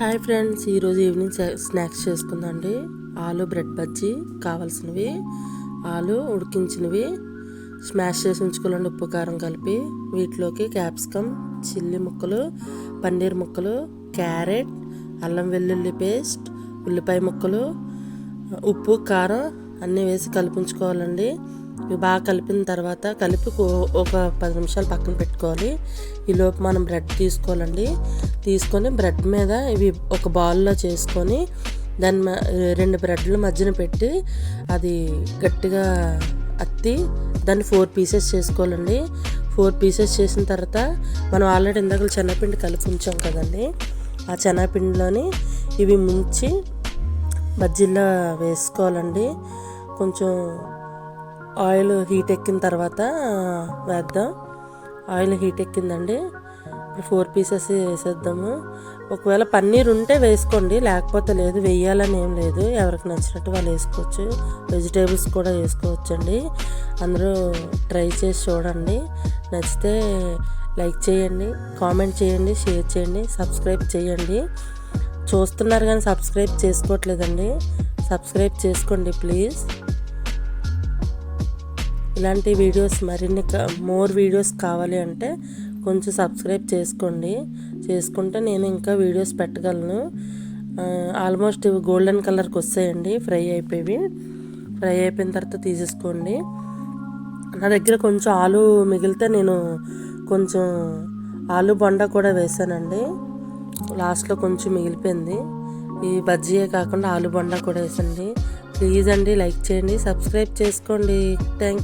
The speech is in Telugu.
హాయ్ ఫ్రెండ్స్ ఈరోజు ఈవినింగ్ స్నాక్స్ చేసుకుందండి ఆలు బ్రెడ్ బజ్జీ కావాల్సినవి ఆలు ఉడికించినవి స్మాష్ చేసి ఉంచుకోవాలండి. ఉప్పు కారం కలిపి వీటిలోకి క్యాప్సికమ్ చిల్లీ ముక్కలు పన్నీర్ ముక్కలు క్యారెట్ అల్లం వెల్లుల్లి పేస్ట్ ఉల్లిపాయ ముక్కలు ఉప్పు కారం అన్నీ వేసి కలిపించుకోవాలండి బాగా కలిపిన తర్వాత కలిపి ఒక పది నిమిషాలు పక్కన పెట్టుకోవాలి. ఈలోపు మనం బ్రెడ్ తీసుకోవాలండి. తీసుకొని బ్రెడ్ మీద ఇవి ఒక బౌల్లో చేసుకొని దాని మ- రెండు బ్రెడ్లు మధ్యన పెట్టి అది గట్టిగా అత్తి దాన్ని ఫోర్ పీసెస్ చేసుకోవాలండి. ఫోర్ పీసెస్ చేసిన తర్వాత మనం ఆల్రెడీ ఇందాక శనగపిండి కలిపి ఉంచాం కదండి. ఆ శనగపిండిలోని ఇవి ముంచి బజ్జీల్లో వేసుకోవాలండి. కొంచెం ఆయిల్ హీట్ ఎక్కిన తర్వాత వేద్దాం. ఆయిల్ హీట్ ఎక్కిందండి. ఇప్పుడు ఫోర్ పీసెస్ వేసేద్దాము. ఒకవేళ పన్నీర్ ఉంటే వేసుకోండి లేకపోతే లేదు వేయాలని ఏం లేదు. ఎవరికి నచ్చినట్టు వాళ్ళు వేసుకోవచ్చు. వెజిటేబుల్స్ కూడా వేసుకోవచ్చు అండి అందరూ ట్రై చేసి చూడండి. నచ్చితే లైక్ చేయండి కామెంట్ చేయండి షేర్ చేయండి సబ్స్క్రైబ్ చేయండి. చూస్తున్నారు కానీ సబ్స్క్రైబ్ చేసుకోవట్లేదండి. సబ్స్క్రైబ్ చేసుకోండి ప్లీజ్. ఇలాంటి వీడియోస్ మరిన్ని మోర్ వీడియోస్ కావాలి అంటే కొంచెం సబ్స్క్రైబ్ చేసుకోండి. చేసుకుంటే నేను ఇంకా వీడియోస్ పెట్టగలను. ఆల్మోస్ట్ ఇవి గోల్డెన్ కలర్కి వస్తాయండి ఫ్రై అయిపోయి ఫ్రై అయిపోయిన తర్వాత తీసేసుకోండి. నా దగ్గర కొంచెం ఆలు మిగిలితే నేను కొంచెం ఆలు బొండ కూడా వేసానండి. లాస్ట్లో కొంచెం మిగిలిపోయింది. ఈ బజ్జీయే కాకుండా ఆలు బొండ కూడా వేసండి. ప్లీజ్ అండి లైక్ చేయండి సబ్స్క్రైబ్ చేసుకోండి. థ్యాంక్